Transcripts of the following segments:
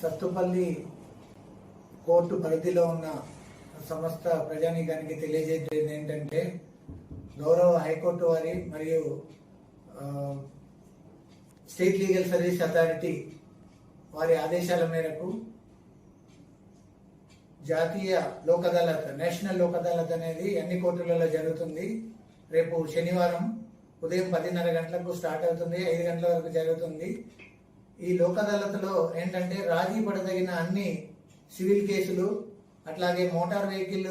Sathupalli court పరిధిలో ఉన్న సమస్త ప్రజానీకానికి తెలియజేసేది ఏంటంటే గౌరవ హైకోర్టు వారి మరియు స్టేట్ లీగల్ సర్వీస్ అథారిటీ వారి ఆదేశాల మేరకు జాతీయ లోక్ అదాలత్ నేషనల్ లోక్ అదాలత్ అనేది అన్ని కోర్టులలో జరుగుతుంది. రేపు శనివారం ఉదయం పదిన్నర గంటలకు స్టార్ట్ అవుతుంది. ఐదు గంటల వరకు జరుగుతుంది. ఈ లోక్ అదాలత్లో ఏంటంటే రాజీ పడదగిన అన్ని సివిల్ కేసులు అట్లాగే మోటార్ వెహికల్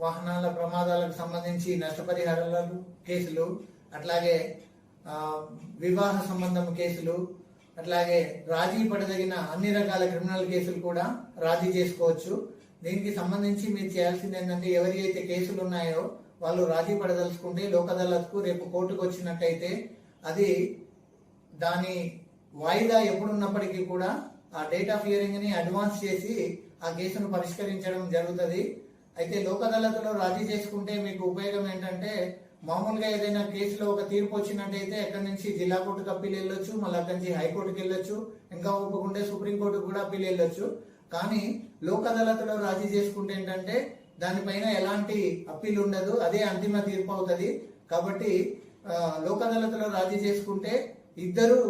వాహనాల ప్రమాదాలకు సంబంధించి నష్టపరిహారాల కేసులు అట్లాగే వివాహ సంబంధం కేసులు అట్లాగే రాజీ పడదగిన అన్ని రకాల క్రిమినల్ కేసులు కూడా రాజీ చేసుకోవచ్చు. దీనికి సంబంధించి మీరు చేయాల్సింది ఏంటంటే ఎవరి అయితే కేసులు ఉన్నాయో వాళ్ళు రాజీ పడదలుచుకుంటే లోక్ అదాలత్కు రేపు కోర్టుకు వచ్చినట్టయితే అది దాని వాయిదా ఎప్పుడున్నప్పటికీ కూడా ఆ డేట్ ఆఫ్ హియరింగ్ని అడ్వాన్స్ చేసి ఆ కేసును పరిష్కరించడం జరుగుతుంది. అయితే లోక్ అదాలత్లో రాజీ చేసుకుంటే మీకు ఉపయోగం ఏంటంటే మామూలుగా ఏదైనా కేసులో ఒక తీర్పు వచ్చినట్టయితే ఎక్కడి నుంచి జిల్లా కోర్టుకు అప్పీల్ వెళ్ళొచ్చు మళ్ళీ అక్కడి నుంచి హైకోర్టుకి వెళ్ళొచ్చు ఇంకా ఒప్పుకుంటే సుప్రీంకోర్టుకు కూడా అప్పీల్ వెళ్ళొచ్చు. కానీ లోక్ అదాలత్లో రాజీ చేసుకుంటే ఏంటంటే దానిపైన ఎలాంటి అప్పీల్ ఉండదు అదే అంతిమ తీర్పు అవుతుంది. కాబట్టి లోక్ అదాలత్లో రాజీ చేసుకుంటే ఇద్దరు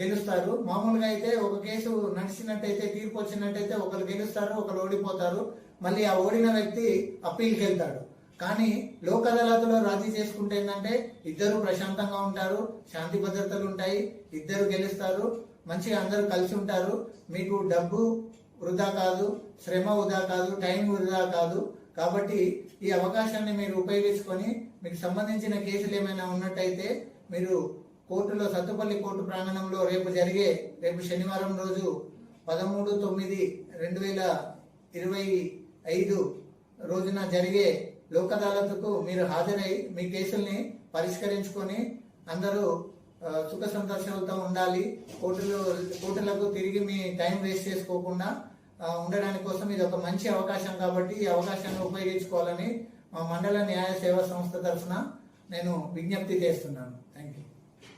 గెలుస్తారు. మామూలుగా అయితే ఒక కేసు నడిచినట్టయితే తీర్పు వచ్చినట్టయితే ఒకరు గెలుస్తారు ఒకరు ఓడిపోతారు. మళ్ళీ ఆ ఓడిన వ్యక్తి అప్పీల్కి వెళ్తాడు. కానీ లోక్ అదాలత్లో రాజీ చేసుకుంటే ఏంటంటే ఇద్దరు ప్రశాంతంగా ఉంటారు శాంతి భద్రతలు ఉంటాయి ఇద్దరు గెలుస్తారు మంచిగా అందరూ కలిసి ఉంటారు. మీకు డబ్బు వృధా కాదు శ్రమ వృధా కాదు టైం వృధా కాదు. కాబట్టి ఈ అవకాశాన్ని మీరు ఉపయోగించుకొని మీకు సంబంధించిన కేసులు ఏమైనా ఉన్నట్టయితే మీరు కోర్టులో సత్తుపల్లి కోర్టు ప్రాంగణంలో రేపు జరిగే రేపు శనివారం రోజు పదమూడు తొమ్మిది రెండు వేల ఇరవై ఐదు రోజున జరిగే లోక్ అదాలత్కు మీరు హాజరై మీ కేసుల్ని పరిష్కరించుకొని అందరూ సుఖ సంతోషాలతో ఉండాలి. కోర్టులో కోర్టులకు తిరిగి మీ టైం వేస్ట్ చేసుకోకుండా ఉండడానికి కోసం ఇది ఒక మంచి అవకాశం కాబట్టి ఈ అవకాశాన్ని ఉపయోగించుకోవాలని మా మండల న్యాయ సేవా సంస్థ తరఫున నేను విజ్ఞప్తి చేస్తున్నాను. Thank you